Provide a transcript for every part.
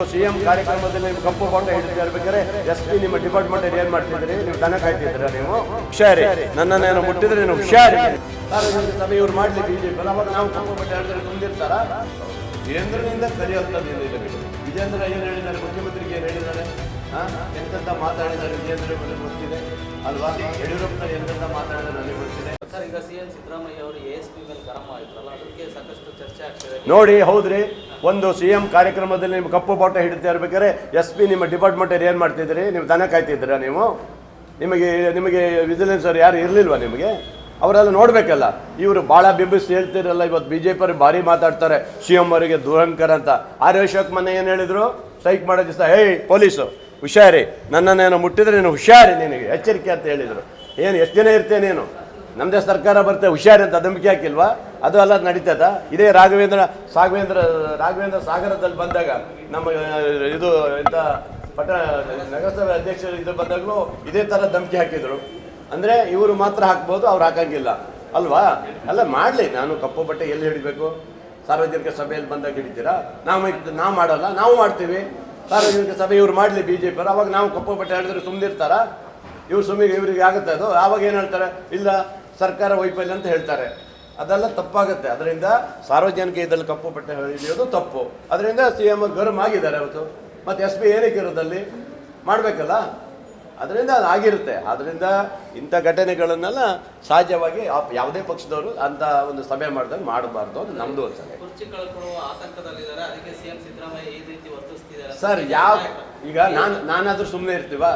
CM ಕಾರ್ಯಕ್ರಮದಲ್ಲಿ ನೀವು ಕಪ್ಪು ಬಾಟ ಹಿಡಿತಾ ಇರ್ಬೇಕಾದ್ರೆ ಎಸ್ ಪಿ ನಿಮ್ಮ ಡಿಪಾರ್ಟ್ಮೆಂಟ್ ಏನ್ ಮಾಡ್ತಿದ್ರಿ ನೀವು ದನ ಕಾಯ್ತಿದ್ದೀರಾ ನೀವು? ಹುಷಾರಿ. ನನ್ನನ್ನೇನೋ ಮುಟ್ಟಿದ್ರೆ ನೀವು ಹುಷಾರಿ. ಸಭೆ ಇವ್ರು ಮಾಡ್ಲಿ ಬಿಜೆಪಿ ಅವಾಗ ನಾವು ಕಪ್ಪು ಬಟ್ಟೆ ಹೇಳಿದ್ರೆ ಮುಂದಿರ್ತಾರ? ಕೇಂದ್ರದಿಂದ ಕರೆಯುತ್ತದೆ ಏನಿಲ್ಲ ವಿಜೇಂದ್ರ ಏನು ಹೇಳಿದ್ದಾರೆ? ಮುಖ್ಯಮಂತ್ರಿಗೆ ಏನು ಹೇಳಿದ್ದಾರೆ? ಎಂತೆಂತ ಮಾತಾಡಿದ್ದಾರೆ ವಿಜೇಂದ್ರ ಬಗ್ಗೆ ಗೊತ್ತಿದೆ. ಅಲ್ವಾ? ಯಡಿಯೂರಪ್ಪ ಎಂತೆಂತ ಮಾತಾಡಿದ್ದಾರೆ ನನಗೆ ಗೊತ್ತಿದೆ. ಸರ್ ಈಗ ಸಿ ಎಂ ಸಿದ್ದರಾಮಯ್ಯ ಅವರು ಎ ಎಸ್ ಪಿ ಮೇಲೆ ಕ್ರಮ ಆಯ್ತಲ್ಲ ಅದಕ್ಕೆ ಸಾಕಷ್ಟು ಚರ್ಚೆ ಆಗ್ತದೆ. ನೋಡಿ ಹೌದ್ರಿ. ಒಂದು ಸಿ ಎಂ ಕಾರ್ಯಕ್ರಮದಲ್ಲಿ ನೀವು ಕಪ್ಪು ಬಾಟ ಹಿಡಿತಾ ಇರ್ಬೇಕಾದ್ರೆ ಎಸ್ ಪಿ ನಿಮ್ಮ ಡಿಪಾರ್ಟ್ಮೆಂಟ್ ಏನು ಮಾಡ್ತಿದ್ದೀರಿ? ನೀವು ದನ ಕಾಯ್ತಿದ್ದೀರಾ ನೀವು? ನಿಮಗೆ ನಿಮಗೆ ವಿಜಿಲೆನ್ಸ್ ಅವ್ರು ಯಾರು ಇರಲಿಲ್ವಾ ನಿಮಗೆ? ಅವರೆಲ್ಲ ನೋಡಬೇಕಲ್ಲ. ಇವರು ಭಾಳ ಬಿಂಬಿಸಿ ಹೇಳ್ತಿರಲ್ಲ, ಇವತ್ತು ಬಿ ಜೆ ಪಿ ಭಾರಿ ಮಾತಾಡ್ತಾರೆ. ಸಿ ಎಂ ಅವರಿಗೆ ದುರಂಕರ ಅಂತ. ಆರ್ ಅಶೋಕ್ ಮನೆ ಏನು ಹೇಳಿದರು? ಸ್ಟ್ರೈಕ್ ಮಾಡೋ ದಿವಸ ಹೇಯ್, ಪೊಲೀಸು, ಹುಷಾರಿ. ನನ್ನನ್ನೇನೋ ಮುಟ್ಟಿದ್ರೆ ನೀನು ಹುಷಾರಿ ನಿನಗೆ. ಎಚ್ಚರಿಕೆ ಅಂತ ಹೇಳಿದರು. ಏನು, ಎಷ್ಟು ದಿನ ಇರ್ತೇನೆ ನೀನು? ನಮ್ಮದೇ ಸರ್ಕಾರ ಬರ್ತೇವೆ ಹುಷಾರಿ ಅಂತ ನಂಬಿಕೆ ಹಾಕಿಲ್ವಾ? ಅದು ಅಲ್ಲ ನಡೀತದ? ಇದೇ ರಾಘವೇಂದ್ರ, ಸಾಘವೇಂದ್ರ, ರಾಘವೇಂದ್ರ ಸಾಗರದಲ್ಲಿ ಬಂದಾಗ ನಮ್ಮ ಇದು, ಎಂತ ಪಟ ನಗರಸಭೆ ಅಧ್ಯಕ್ಷರು ಇದು ಬಂದಾಗಲೂ ಇದೇ ಥರ ಧಮಕಿ ಹಾಕಿದ್ರು. ಅಂದರೆ ಇವರು ಮಾತ್ರ ಹಾಕ್ಬೋದು, ಅವ್ರು ಹಾಕಂಗಿಲ್ಲ. ಅಲ್ವಾ? ಅಲ್ಲ, ಮಾಡಲಿ. ನಾನು ಕಪ್ಪು ಬಟ್ಟೆ ಎಲ್ಲಿ ಹಿಡಿಬೇಕು? ಸಾರ್ವಜನಿಕ ಸಭೆಯಲ್ಲಿ ಬಂದಾಗ ಹಿಡಿತೀರಾ? ನಾವು ನಾವು ಮಾಡಲ್ಲ, ನಾವು ಮಾಡ್ತೀವಿ. ಸಾರ್ವಜನಿಕ ಸಭೆ ಇವ್ರು ಮಾಡಲಿ ಬಿ ಜೆ ಪಿ ಅವಾಗ ನಾವು ಕಪ್ಪು ಬಟ್ಟೆ ಹೇಳಿದ್ರೆ ಸುಮ್ಮನಿರ್ತಾರ ಇವ್ರು ಸುಮ್ಮನೆ ಇವ್ರಿಗೆ ಆಗುತ್ತೆ ಅದು? ಆವಾಗ ಏನು ಹೇಳ್ತಾರೆ? ಇಲ್ಲ, ಸರ್ಕಾರ ವೈಫಲ್ಯ ಅಂತ ಹೇಳ್ತಾರೆ. ಅದೆಲ್ಲ ತಪ್ಪಾಗುತ್ತೆ. ಅದರಿಂದ ಸಾರ್ವಜನಿಕ ಇದರಲ್ಲಿ ಕಪ್ಪು ಬಟ್ಟೆ ಹಿಡಿಯೋದು ತಪ್ಪು. ಅದರಿಂದ ಸಿ ಎಂ ಗರ್ಮ್ ಆಗಿದ್ದಾರೆ ಅವತ್ತು. ಮತ್ತು ಎಸ್ ಪಿ ಏನಕ್ಕೆ ಇರೋದಲ್ಲಿ ಮಾಡಬೇಕಲ್ಲ? ಅದರಿಂದ ಅದು ಆಗಿರುತ್ತೆ. ಅದರಿಂದ ಇಂಥ ಘಟನೆಗಳನ್ನೆಲ್ಲ ಸಹಜವಾಗಿ ಯಾವುದೇ ಪಕ್ಷದವರು ಅಂತ ಒಂದು ಸಭೆ ಮಾಡಿದಾಗ ಮಾಡಬಾರ್ದು ಅದು ನಮ್ಮದು ಸರ್ ಯಾವ ಈಗ ನಾನು ನಾನಾದರೂ ಸುಮ್ಮನೆ ಇರ್ತೀವಾ?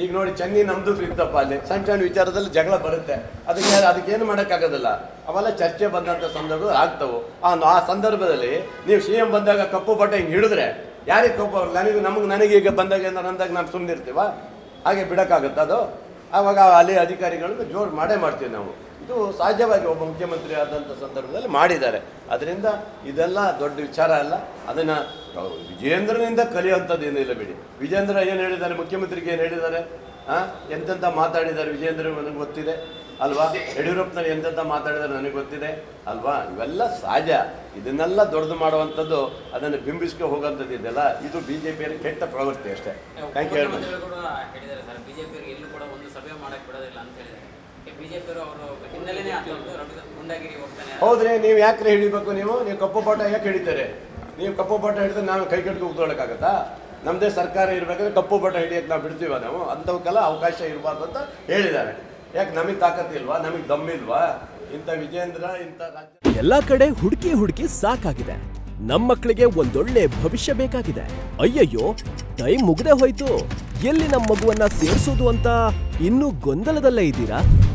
ಈಗ ನೋಡಿ ಚೆನ್ನಿ ನಮ್ದು ಸಿಗ್ತಪ್ಪ ಅಲ್ಲಿ. ಸಣ್ಣ ಸಣ್ಣ ವಿಚಾರದಲ್ಲಿ ಜಗಳ ಬರುತ್ತೆ. ಅದಕ್ಕೆ ಅದಕ್ಕೇನು ಮಾಡೋಕ್ಕಾಗೋದಿಲ್ಲ. ಅವೆಲ್ಲ ಚರ್ಚೆ ಬಂದಂಥ ಸಂದರ್ಭಗಳು ಆಗ್ತವೆ. ಆ ಆ ಸಂದರ್ಭದಲ್ಲಿ ನೀವು ಸಿ ಎಂ ಬಂದಾಗ ಕಪ್ಪು ಬಟ್ಟೆ ಹಿಂಗೆ ಹಿಡಿದ್ರೆ, ಯಾರಿಗೆ ಕಪ್ಪು ನನಗೆ ನಮಗೆ ನನಗೆ ಈಗ ಬಂದಾಗ ಏನಾರು ಅಂದಾಗ ನಾವು ಸುಮ್ಮನೆ ಇರ್ತೀವ ಹಾಗೆ ಬಿಡೋಕ್ಕಾಗುತ್ತೆ ಅದು? ಆವಾಗ ಅಲ್ಲಿ ಅಧಿಕಾರಿಗಳನ್ನು ಜೋರು ಮಾಡೇ ಮಾಡ್ತೀವಿ ನಾವು. ಇದು ಸಹಜವಾಗಿ ಒಬ್ಬ ಮುಖ್ಯಮಂತ್ರಿ ಆದಂಥ ಸಂದರ್ಭದಲ್ಲಿ ಮಾಡಿದ್ದಾರೆ. ಅದರಿಂದ ಇದೆಲ್ಲ ದೊಡ್ಡ ವಿಚಾರ ಅಲ್ಲ. ಅದನ್ನು ವಿಜೇಂದ್ರನಿಂದ ಕಲಿಯುವಂಥದ್ದು ಏನಿಲ್ಲ ಬಿಡಿ. ವಿಜೇಂದ್ರ ಏನು ಹೇಳಿದ್ದಾರೆ ಮುಖ್ಯಮಂತ್ರಿಗೆ ಏನು ಹೇಳಿದ್ದಾರೆ ಹಾಂ ಎಂತೆಂಥ ಮಾತಾಡಿದ್ದಾರೆ ವಿಜೇಂದ್ರ ನನಗೆ ಗೊತ್ತಿದೆ. ಅಲ್ವಾ? ಯಡಿಯೂರಪ್ಪನವ್ರು ಎಂತೆಂಥ ಮಾತಾಡಿದ್ದಾರೆ ನನಗೆ ಗೊತ್ತಿದೆ. ಅಲ್ವಾ? ಇವೆಲ್ಲ ಸಹಜ. ಇದನ್ನೆಲ್ಲ ದೊಡ್ಡದು ಮಾಡುವಂಥದ್ದು ಅದನ್ನು ಬಿಂಬಿಸ್ಕೊ ಹೋಗೋಂಥದ್ದು ಇದೆಲ್ಲ. ಇದು ಬಿ ಜೆ ಪಿಯಲ್ಲಿ ಕೆಟ್ಟ ಪ್ರವೃತ್ತಿ ಅಷ್ಟೇ. ಥ್ಯಾಂಕ್ ಯು ವೆರಿ ಮಚ್ ಹೌದ್ರಿ ನೀವು ಯಾಕ್ರೆ ಹಿಡಿಬೇಕು ನೀವು? ನೀವು ಕಪ್ಪು ಪಾಠ ಯಾಕೆ ಹಿಡಿತಾರೆ? ನೀವು ಕಪ್ಪು ಪಾಠ ಹಿಡಿದ್ರೆ ನಾವು ಕೈ ಕಟ್ಟಿ ಕೂತ್ಕೊಳ್ಳೋಕ್ಕಾಗತ್ತಾ ನಮ್ಮದೇ ಸರ್ಕಾರ ಇರಬೇಕಾದ್ರೆ ಕಪ್ಪು ಪಾಠ ಹಿಡಿಯಕ್ಕೆ ನಾವು ಬಿಡ್ತೀವ ನಾವು? ಅಂಥವಕ್ಕೆಲ್ಲ ಅವಕಾಶ ಇರಬಾರ್ದು ಅಂತ ಹೇಳಿದ್ದಾರೆ. ಯಾಕೆ ನಮಗೆ ತಾಕತ್ತಿಲ್ವಾ ನಮಗೆ ದಮ್ಮಿಲ್ವಾ ಇಂಥ ವಿಜೇಂದ್ರ ಇಂಥ ರಾಜ್ಯ ಎಲ್ಲಾ ಕಡೆ ಹುಡುಕಿ ಹುಡುಕಿ ಸಾಕಾಗಿದೆ. ನಮ್ಮ ಮಕ್ಕಳಿಗೆ ಒಂದೊಳ್ಳೆ ಭವಿಷ್ಯ ಬೇಕಾಗಿದೆ. ಅಯ್ಯಯ್ಯೋ ಟೈಮ್ ಮುಗ್ದೇ ಹೋಯ್ತು. ಎಲ್ಲಿ ನಮ್ಮ ಮಗುವನ್ನ ಸೇರಿಸೋದು ಅಂತ ಇನ್ನೂ ಗೊಂದಲದಲ್ಲೇ ಇದ್ದೀರಾ?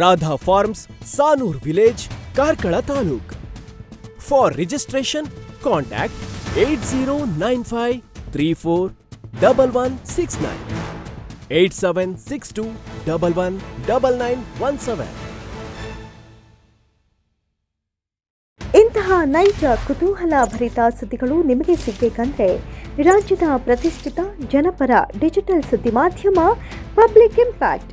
Radha farms, Sanur village, Karkala taluk. For registration, contact eight zero nine five three four double one six nine, eight seven six two double one double nine one seven. ಇಂತಹ ನೈಜ, ಕುತೂಹಲ ಭರಿತ ಸುದ್ದಿಗಳು ನಿಮಗೆ ಸಿಗಬೇಕಂದ್ರೆ ರಾಜ್ಯದ ಪ್ರತಿಷ್ಠಿತ ಜನಪರ ಡಿಜಿಟಲ್ ಸುದ್ದಿ ಮಾಧ್ಯಮ ಪಬ್ಲಿಕ್ ಇಂಪ್ಯಾಕ್ಟ್.